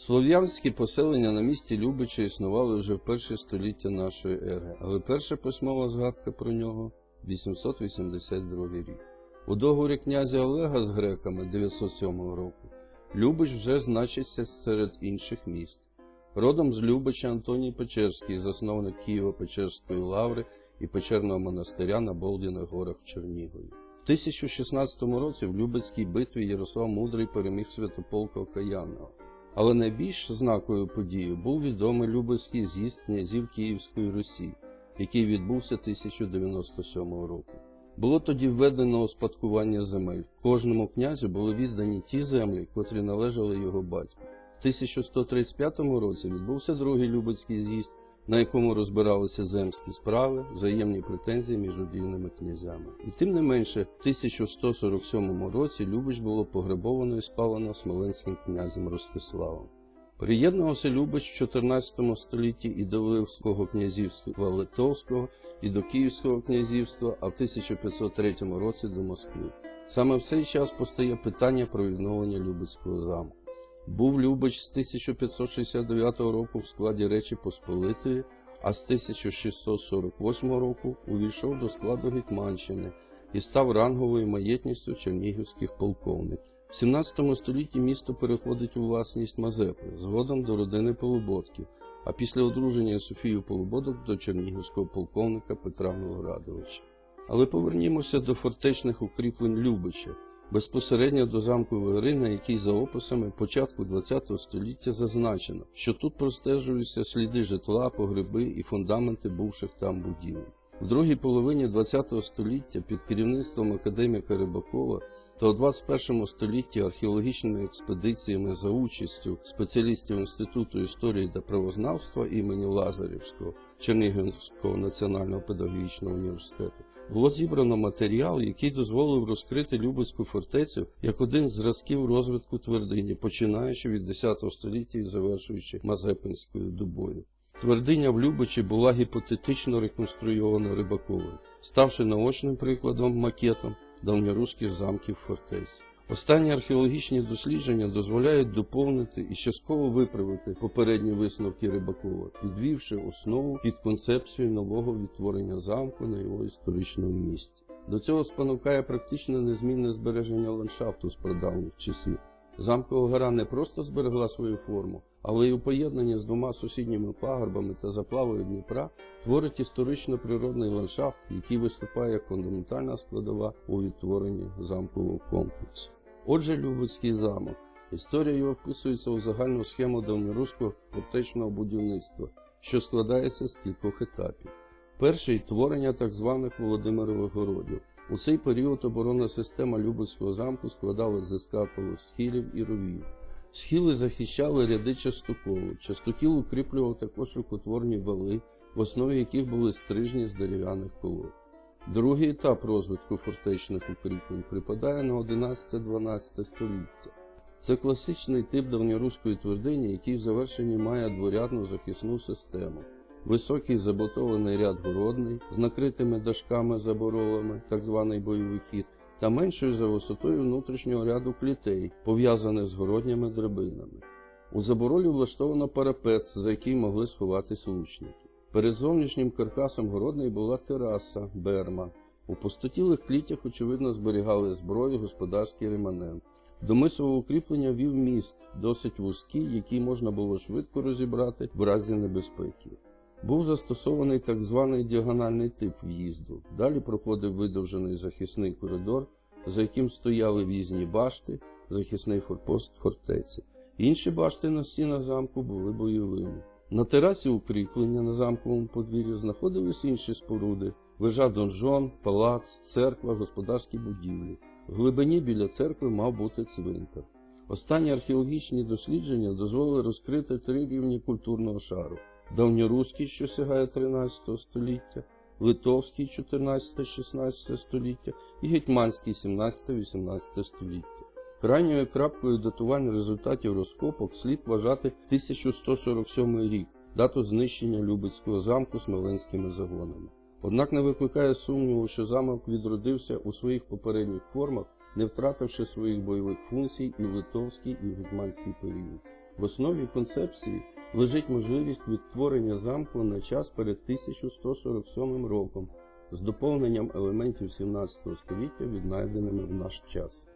Слов'янські поселення на місті Любича існували вже в перше століття нашої ери, але перша письмова згадка про нього 882 рік. У договорі князя Олега з греками 907 року Любич вже значиться серед інших міст. Родом з Любича Антоній Печерський, засновник Києво-Печерської лаври і Печерного монастиря на Болдіних горах в Чернігові. В 1016 році в Любецькій битві Ярослав Мудрий переміг Святополка Окаянного. Але найбільш знаковою подією був відомий Любецький з'їзд князів Київської Русі, який відбувся 1097 року. Було тоді введено успадкування земель. Кожному князю були віддані ті землі, котрі належали його батьку. В 1135 році відбувся другий Любецький з'їзд, на якому розбиралися земські справи, взаємні претензії між удільними князями. І тим не менше, в 1147 році Любич було пограбовано і спалено смоленським князем Ростиславом. Приєднувався Любич в 14 столітті і до Ливського князівства Литовського, і до Київського князівства, а в 1503 році до Москви. Саме в цей час постає питання про відновлення Любецького замку. Був Любич з 1569 року в складі Речі Посполитої, а з 1648 року увійшов до складу Гетьманщини і став ранговою маєтністю чернігівських полковників. В 17 столітті місто переходить у власність Мазепи, згодом до родини Полуботків, а після одруження Софії Полуботок до чернігівського полковника Петра Милорадовича. Але повернімося до фортечних укріплень Любича, безпосередньо до замкової гри, на якій за описами початку ХХ століття зазначено, що тут простежуються сліди житла, погреби і фундаменти бувших там будівель. В другій половині ХХ століття під керівництвом академіка Рибакова та у 21 столітті археологічними експедиціями за участю спеціалістів Інституту історії та правознавства імені Лазарівського Чернігівського національного педагогічного університету було зібрано матеріал, який дозволив розкрити Любецьку фортецю як один з зразків розвитку твердині, починаючи від X століття і завершуючи Мазепинською добою. Твердиня в Любичі була гіпотетично реконструйована Рибаковою, ставши наочним прикладом макетом давньоруських замків фортець. Останні археологічні дослідження дозволяють доповнити і частково виправити попередні висновки Рибакова, підвівши основу під концепцію нового відтворення замку на його історичному місці. До цього спонукає практично незмінне збереження ландшафту з прадавніх часів. Замкова гора не просто зберегла свою форму, але й у поєднанні з двома сусідніми пагорбами та заплавою Дніпра творить історично-природний ландшафт, який виступає як фундаментальна складова у відтворенні замкового комплексу. Отже, Любецький замок. Історія його вписується у загальну схему давньоруського фортечного будівництва, що складається з кількох етапів. Перший творення так званих Володимирових городів. У цей період оборонна система Любецького замку складалася з ескапових схилів і ровів. Схили захищали ряди частоколу. Частокіл укріплював також рукотворні вали, в основі яких були стрижні з дерев'яних колод. Другий етап розвитку фортечних укріплень припадає на 11-12 століття. Це класичний тип давньоруської твердині, який в завершенні має дворядну захисну систему. Високий заботований ряд городний з накритими дашками заборолами, так званий бойовий хід, та меншою за висотою внутрішнього ряду клітей, пов'язаних з городніми драбинами. У заборолі влаштовано парапет, за який могли сховатись лучники. Перед зовнішнім каркасом городний була тераса, берма. У пустотілих клітях, очевидно, зберігали зброю, господарський реманент. До мисового укріплення вів міст, досить вузький, який можна було швидко розібрати в разі небезпеки. Був застосований так званий діагональний тип в'їзду. Далі проходив видовжений захисний коридор, за яким стояли в'їзні башти, захисний форпост фортеці. Інші башти на стінах замку були бойовими. На терасі укріплення на замковому подвір'ї знаходились інші споруди: вежа донжон, палац, церква, господарські будівлі. В глибині біля церкви мав бути цвинтар. Останні археологічні дослідження дозволили розкрити три рівні культурного шару: давньоруський, що сягає 13 століття, литовський 14-16 століття і гетьманський 17-18 століття. Крайньою крапкою датування результатів розкопок слід вважати 1147 рік, дату знищення Любецького замку смоленськими загонами. Однак не викликає сумніву, що замок відродився у своїх попередніх формах, не втративши своїх бойових функцій і в литовський, і в гетьманський період. В основі концепції лежить можливість відтворення замку на час перед 1147 роком з доповненням елементів 17 століття, віднайденими в наш час.